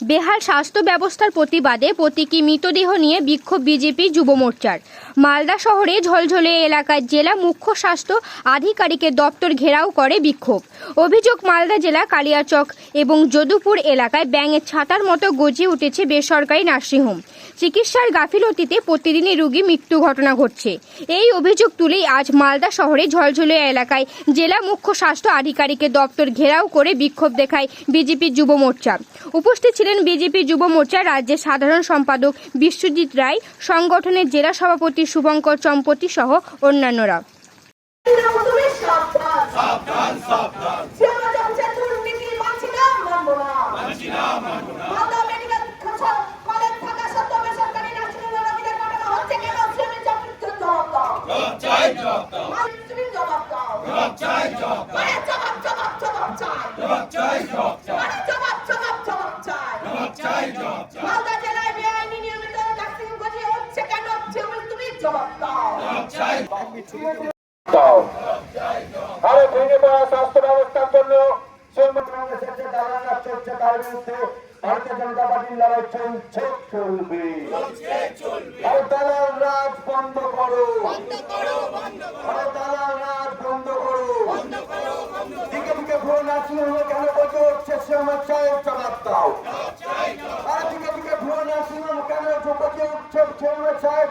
বেহাল স্বাস্থ্য ব্যবস্থার প্রতিবাদে প্রতীকী মৃতদেহ নিয়ে বিক্ষোভ বিজেপি যুব মোর্চার। মালদা শহরে ঝলঝলে এলাকায় জেলা মুখ্য স্বাস্থ্য আধিকারিকের দপ্তর ঘেরাও করে বিক্ষোভ। অভিযোগ, মালদা জেলা কালিয়াচক এবং যদুপুর এলাকায় ব্যাঙের ছাতার মতো গজিয়ে উঠেছে বেসরকারি নার্সিংহোম। চিকিৎসার গাফিলতিতে প্রতিদিনই রোগী মৃত্যু ঘটনা ঘটছে। এই অভিযোগ তুলেই আজ মালদা শহরে ঝলঝলে এলাকায় জেলা মুখ্য স্বাস্থ্য আধিকারিকের দপ্তর ঘেরাও করে বিক্ষোভ দেখায় বিজেপি যুব মোর্চা। উপস্থিত ছিলেন বিজেপি যুব মোর্চার রাজ্যের সাধারণ সম্পাদক বিশ্বজিৎ রায় সংগঠনের জেলা সভাপতি শুভঙ্কর চম্পতি সহ অন্যান্যরা। আরে ভেঙে পড়া স্বাস্থ্য ব্যবস্থার জন্য ভারতীয় জনতা পার্টির লড়াই চলছে চলবে আরে রাজ বন্ধ করো আরে দালাল রাজ বন্ধ করো দিকে দিকে ভুল কেন বসে উঠছে সে আমার চায়ের আরে দিকে দিকে ভুল নার্সিংহোম কেন বসে উঠছে সে আমার চায়ের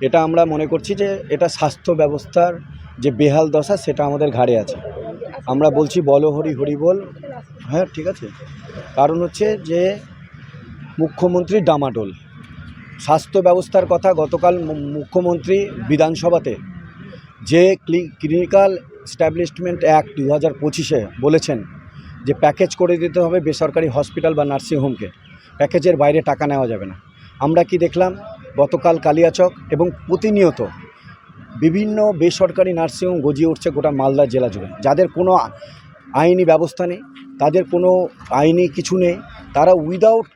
এটা আমরা মনে করছি যে এটা স্বাস্থ্য ব্যবস্থার যে বেহাল দশা, সেটা আমাদের ঘাড়ে আছে। আমরা বলছি বলো হরি হরি বল। হ্যাঁ ঠিক আছে। কারণ হচ্ছে যে মুখ্যমন্ত্রী ডামাডোল। স্বাস্থ্য ব্যবস্থার কথা গতকাল মুখ্যমন্ত্রী বিধানসভাতে যে ক্লিনিক্যাল স্ট্যাবলিশমেন্ট অ্যাক্ট দু হাজার পঁচিশে বলেছেন যে প্যাকেজ করে দিতে হবে বেসরকারি হসপিটাল বা নার্সিংহোমকে। প্যাকেজের বাইরে টাকা নেওয়া যাবে না। আমরা কি দেখলাম? গতকাল কালিয়াচক এবং প্রতিনিয়ত বিভিন্ন বেসরকারি নার্সিংহোম গজিয়ে উঠছে গোটা মালদা জেলা জুড়ে। যাদের কোনো আইনি ব্যবস্থা নেই, তাদের কোনো আইনি কিছু নেই, তারা উইদাউট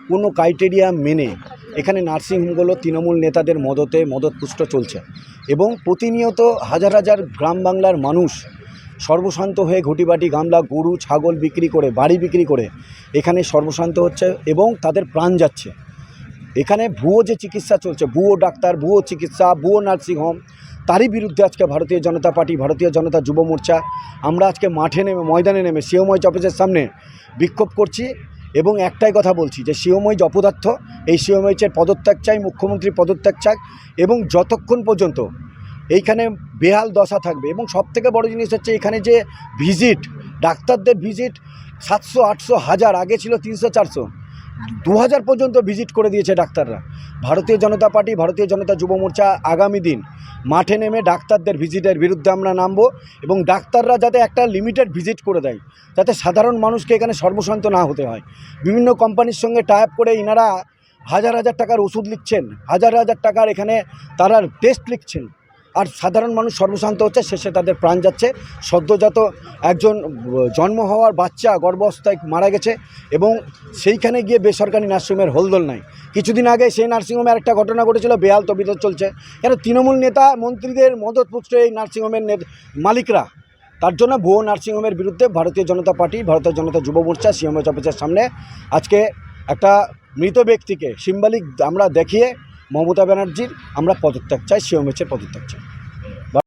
কোনো ক্রাইটেরিয়া মেনে এখানে নার্সিংহোমগুলো তৃণমূল নেতাদের মদতে মদতপুষ্ট চলছে এবং প্রতিনিয়ত হাজার হাজার গ্রাম বাংলার মানুষ সর্বশান্ত হয়ে ঘটিবাটি গামলা, গরু, ছাগল বিক্রি করে, বাড়ি বিক্রি করে এখানে সর্বশান্ত হচ্ছে এবং তাদের প্রাণ যাচ্ছে। এখানে ভুয়ো যে চিকিৎসা চলছে, ভুয়ো ডাক্তার, ভুয়ো চিকিৎসা, ভুয়ো নার্সিংহোম তারই বিরুদ্ধে আজকে ভারতীয় জনতা পার্টি, ভারতীয় জনতা যুব মোর্চা, আমরা আজকে মাঠে নেমে, ময়দানে নেমে সিওময় অফিসের সামনে বিক্ষোভ করছি এবং একটাই কথা বলছি যে সিওময় অপদার্থ, এই সিওমইচের পদত্যাগ চাই মুখ্যমন্ত্রী পদত্যাগ চাই এবং যতক্ষণ পর্যন্ত এইখানে বেহাল দশা থাকবে এবং সবথেকে বড় জিনিস হচ্ছে এখানে যে ভিজিট, ডাক্তারদের ভিজিট সাতশো, আটশো, হাজার, আগে ছিল তিনশো, চারশো। দু হাজার পর্যন্ত ভিজিট করে দিয়েছে ডাক্তাররা। ভারতীয় জনতা পার্টি, ভারতীয় জনতা যুব মোর্চা আগামী দিন মাঠে নেমে ডাক্তারদের ভিজিটের বিরুদ্ধে আমরা নামবো এবং ডাক্তাররা যাতে একটা লিমিটেড ভিজিট করে দেয়, যাতে সাধারণ মানুষকে এখানে সর্বশান্ত না হতে হয়। বিভিন্ন কোম্পানির সঙ্গে টাইপ করে ইনারা হাজার হাজার টাকার ওষুধ লিখছেন, হাজার হাজার টাকার এখানে তারা টেস্ট লিখছেন। আর সাধারণ মানুষ সর্বশান্ত হচ্ছে, শেষে তাদের প্রাণ যাচ্ছে। সদ্যজাত একজন জন্ম হওয়ার বাচ্চা গর্ভাবস্থায় মারা গেছে এবং সেইখানে গিয়ে বেসরকারি নার্সিংহোমের হোলদোল নাই। কিছুদিন আগে সেই নার্সিংহোমে একটা ঘটনা ঘটেছিল, বেহাল তবিত চলছে। কেন? তৃণমূল নেতা, মন্ত্রীদের মদতপুষ্ট এই নার্সিংহোমের মালিকরা। তার জন্য ভুয়ো নার্সিংহোমের বিরুদ্ধে ভারতীয় জনতা পার্টি, ভারতীয় জনতা যুব মোর্চা সিএমএচ অফিসের সামনে আজকে একটা মৃত ব্যক্তিকে সিম্বলিক আমরা দেখিয়ে মমতা ব্যানার্জির আমরা পদত্যাগ চাই সিএমএচের পদত্যাগ চাই।